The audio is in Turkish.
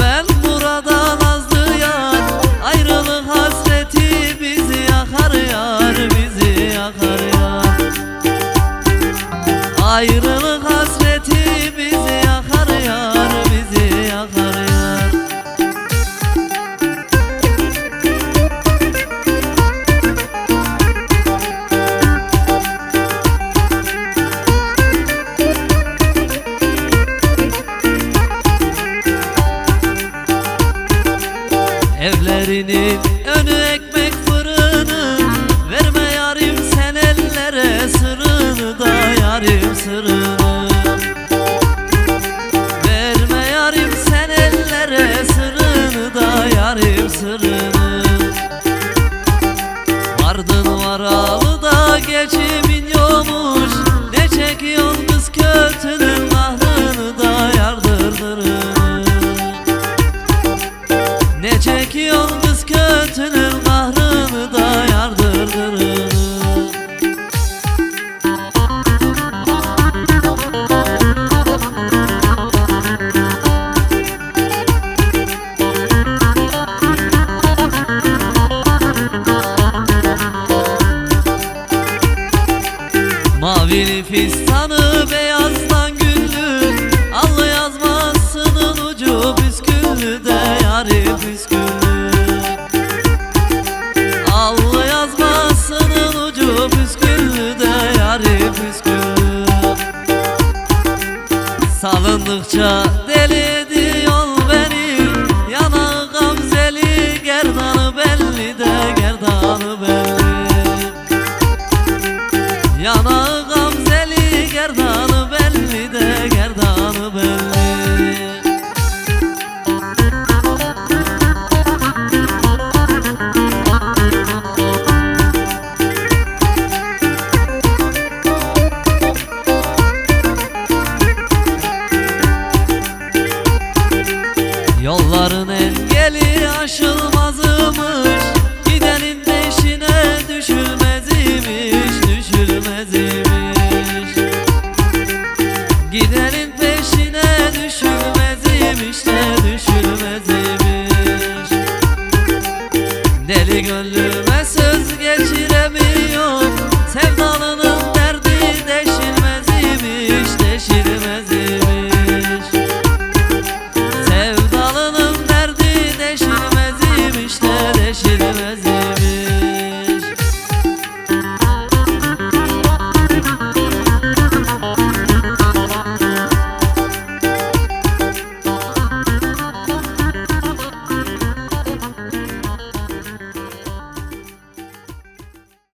ben burada nazlı yar Ayrılık hasreti bizi yakar yar Bizi yakar yar. Ayrılık Evlerinin önü ekmek fırını. Verme yarim sen ellere sırrını da yarim sırrını. Verme yarim sen ellere sırrını da yarim sırrını. Vardın varalı da geçimin fistanı beyazdan güllü. Allı yazmasının ucu püsküllü de yari püsküllü Allı yazmasının ucu püsküllü de yari püsküllü Salındıkça deli gerdanı belli de gerdanı belli. Yolların engeli aşılmazmış Gidenin peşine düşülmez imiş